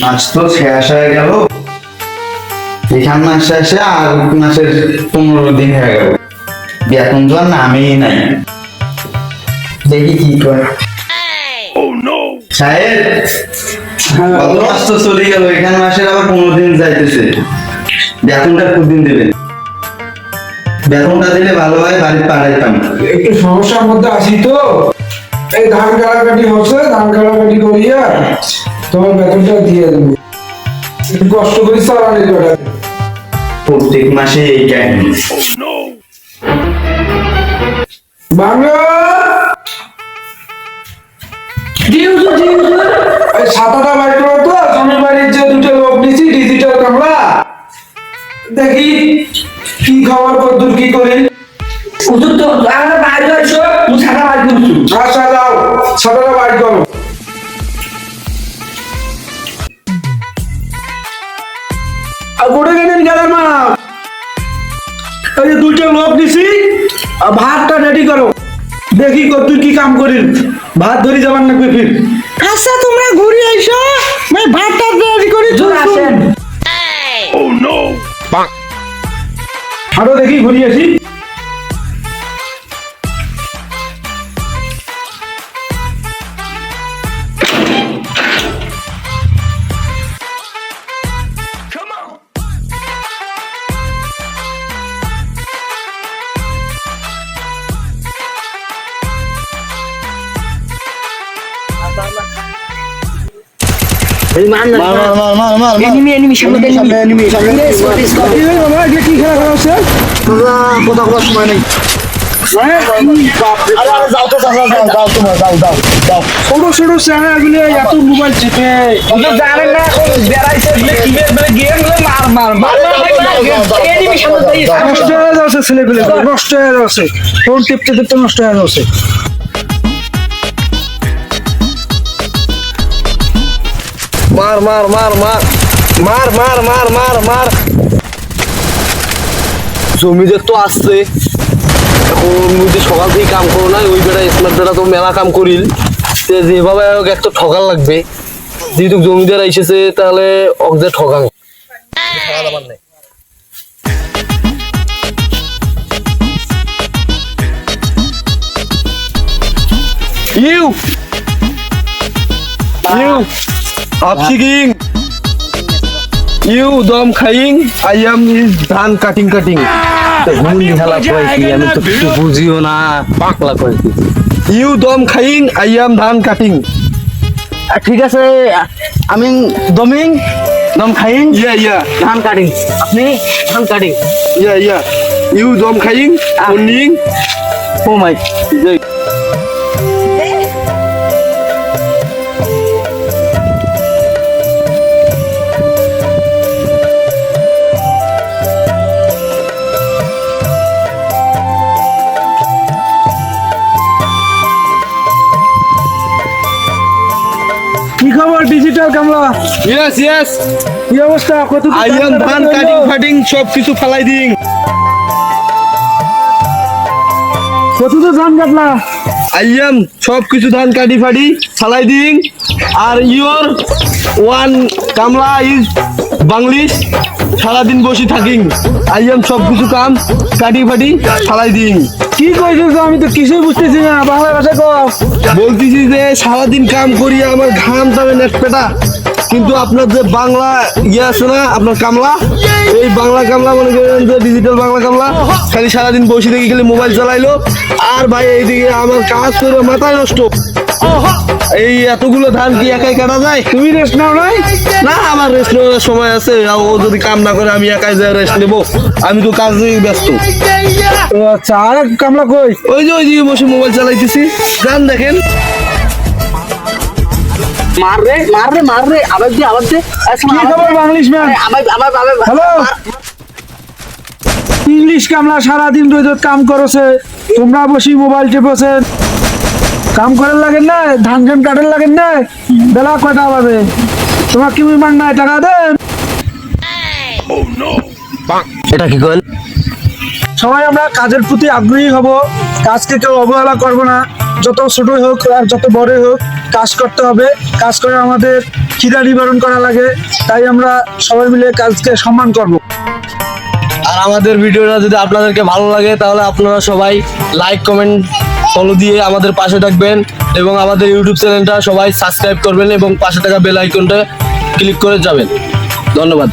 মাস তো শেষ হয়ে গেল। এখান শেষে আর পনেরো দিন হয়ে গেল। বেতন তো নামেই নাই। দেখি কি করে। সাহেব মাস তো চলে গেল, এখান মাসের আবার পনেরো দিন যাইতেছে। বেতনটা দিন দেবেন? বেতনটা দিলে ভালো হয় বাড়ির পাড়াইতাম একটু সমস্যার মধ্যে আছি তো। এই ধান কাটাকাটি হচ্ছে ধান কাটাকাটি করিয়া তোমার বেতনটা দিয়ে দেবো। একটু কষ্ট করি কটা প্রত্যেক মাসে এই কাহিনী বাংলা? এই সাতাটা বাইর তো জমির বাড়ির যে দুটো লোক নিছি ডিজিটাল কামরা দেখি খবর কদ্দুর কি করি? ওষুধ তো আমরা বাইরে আসো তুই সাদা বাইর করছু। আচ্ছা যাও সাতাটা বাইর করো। গোটে গেলেন গেলেন মা এই দুইটা লোক নিছি আর ভাতটা রেডি করো। দেখি কদ্দুর কি কাম ভাত ধরি যাবার না ফির? আচ্ছা তোমরা আরও দেখি ঘুরিয়ে আসি। মোবাইল নষ্ট নষ্ট হয়ে যাচ্ছে। ফোন টিপতে টিপতে নষ্ট হয়ে যাচ্ছে। মার মার মার মার। মার মার মার মার মার। জমিতে তো আসছে। এখন মুই সকাল থেকে কাম করো না, ওই বেটা স্মার্ট বেটা তো মেলা কাম করিল। তে যেভাবে একটা ঠকাল লাগবে। যেহেতু জমিদার এসেছে, তাহলে অকজে ঠকাং ইউ! ইউ! আপসিকিং ইউ দম খাইং আই এম ইজ ধান কাটিং কাটিং। ভুল হেলা করেছি আমি তো কিছু বুঝিও না পাকলা করেছি ইউ দম খাইং আই এম ধান কাটিং। ঠিক আছে আমি দমিং দম খাইন ইয়া ইয়া। ধান কাটিং। আপনি ধান কাটিং। Yeah yeah. ইউ দম খাইং মর্নিং ও মাই কি খবর কামলা। ইয়েস ইয়েস কি অবস্থা? কত আই ধান কাটিং ফাটিং সব কিছু ফালাই দিং কত তো ধান কাটলা? আই সব কিছু ধান কাটি ফাটি ফালাই দিং আর ইয়োর ওয়ান কামলা ইজ বাংলিশ সারাদিন বসে থাকিং। আই এম সব কিছু কাম কাটি ফাটি ফালাই দিং কি কইছিস আমি তো কিছুই বুঝতেছি না বাংলা ভাষা কও। বলতেছি যে সারাদিন কাম করি আমার ঘাম তবে নেট পেটা। কিন্তু আপনার যে বাংলা ইয়ে আছে না আপনার কামলা এই বাংলা কামলা মনে করেন যে ডিজিটাল বাংলা কামলা খালি সারাদিন বসে দেখি খালি মোবাইল চালাইলো। আর ভাই এইদিকে আমার কাজ করে মাথায় নষ্ট। এই এতগুলো ধান কি একাই কাটা যায়? তুমি রেস্ট নাও নাই? না। আমার রেস্ট নেওয়ার সময় আছে ও যদি কাম না করে আমি একাই যাই রেস্ট নেব। আমি তো কাজে ব্যস্ত। আচ্ছা আর কামলা কই? ওই যে ওই দিকে বসে মোবাইল চালাইতেছি। গান দেখেন। মার রে মার রে মার রে আবার দে আবার দে। কি খবর বাংলিশ ম্যান আবার আবার আবার হ্যালো? ইংলিশ কামলা সারাদিন রোদ কাম করছে তোমরা বসি মোবাইল টেপছে। কাম করার লাগেন না ধান ধান কাটার লাগেন না বেলা কয়টা বাজে? তোমার কি মান নাই? টাকা দেন। এটা কি কল? সবাই আমরা কাজের প্রতি আগ্রহী হব। কাজকে কেউ অবহেলা করব না। যত ছোটই হোক আর যত বড়ই হোক কাজ করতে হবে। কাজ করে আমাদের খিদা নিবারণ করা লাগে। তাই আমরা সবাই মিলে কাজকে সম্মান করব। আর আমাদের ভিডিওটা যদি আপনাদেরকে ভালো লাগে তাহলে আপনারা সবাই লাইক কমেন্ট ফলো দিয়ে আমাদের পাশে থাকবেন এবং আমাদের ইউটিউব চ্যানেলটা সবাই সাবস্ক্রাইব করবেন এবং পাশে থাকা বেল আইকনটা ক্লিক করে যাবেন। ধন্যবাদ।